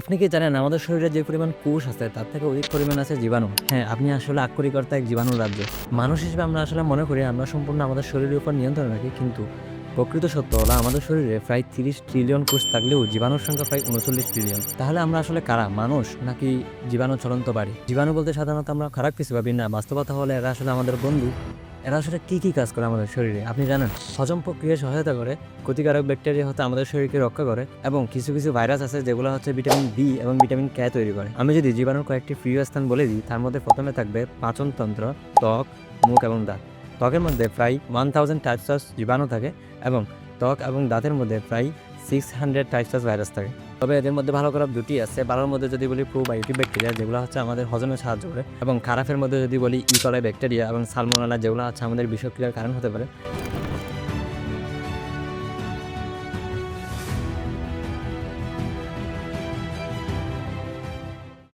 আপনি কি জানেন আমাদের শরীরে যে পরিমাণ কোষ আছে, তার থেকে অধিক পরিমাণ আছে জীবাণু? হ্যাঁ আপনি আসলে আক্ষরিকর্তা এক জীবাণু রাজ্য। মানুষ হিসেবে আমরা আসলে মনে করি আমরা সম্পূর্ণ আমাদের শরীরের উপর নিয়ন্ত্রণ রাখি, কিন্তু প্রকৃত সত্য হলো আমাদের শরীরে প্রায় তিরিশ ট্রিলিয়ন কোষ থাকলেও জীবাণুর সংখ্যা প্রায় উনচল্লিশ ট্রিলিয়ন তাহলে আমরা আসলে কারা, মানুষ নাকি জীবাণু চলন্ত বাড়ি? জীবাণু বলতে সাধারণত আমরা খারাপ কিছু ভাবি না, বাস্তবতা হলে এরা আসলে আমাদের বন্ধু। এরা আসলে কী কী কাজ করে আমাদের শরীরে? আপনি জানেন, হজম প্রক্রিয়ায় সহায়তা করে, ক্ষতিকারক ব্যাকটেরিয়া হতে আমাদের শরীরকে রক্ষা করে এবং কিছু কিছু ভাইরাস আছে যেগুলো হচ্ছে ভিটামিন বি এবং ভিটামিন কে তৈরি করে। আমি যদি জীবাণুর কয়েকটি প্রিয় স্থান বলে দিই, তার মধ্যে প্রথমে থাকবে পাচনতন্ত্র, ত্বক, মুখ এবং দাঁত। ত্বকের মধ্যে প্রায় ওয়ান থাউজেন্ড টাইপস অফ জীবাণু থাকে এবং ত্বক এবং দাঁতের মধ্যে প্রায় six hundred types of virus থাকে। তবে এদের মধ্যে ভালো খারাপ দুটি আছে। ভালোর মধ্যে যদি বলি প্রোবায়োটিক ব্যাকটেরিয়া, যেগুলো হচ্ছে আমাদের হজমে সাহায্য করে, এবং খারাপের মধ্যে যদি বলি ইকলাই ব্যাকটেরিয়া এবং সালমোনালা, যেগুলো হচ্ছে আমাদের বিষক্রিয়ার কারণ হতে পারে।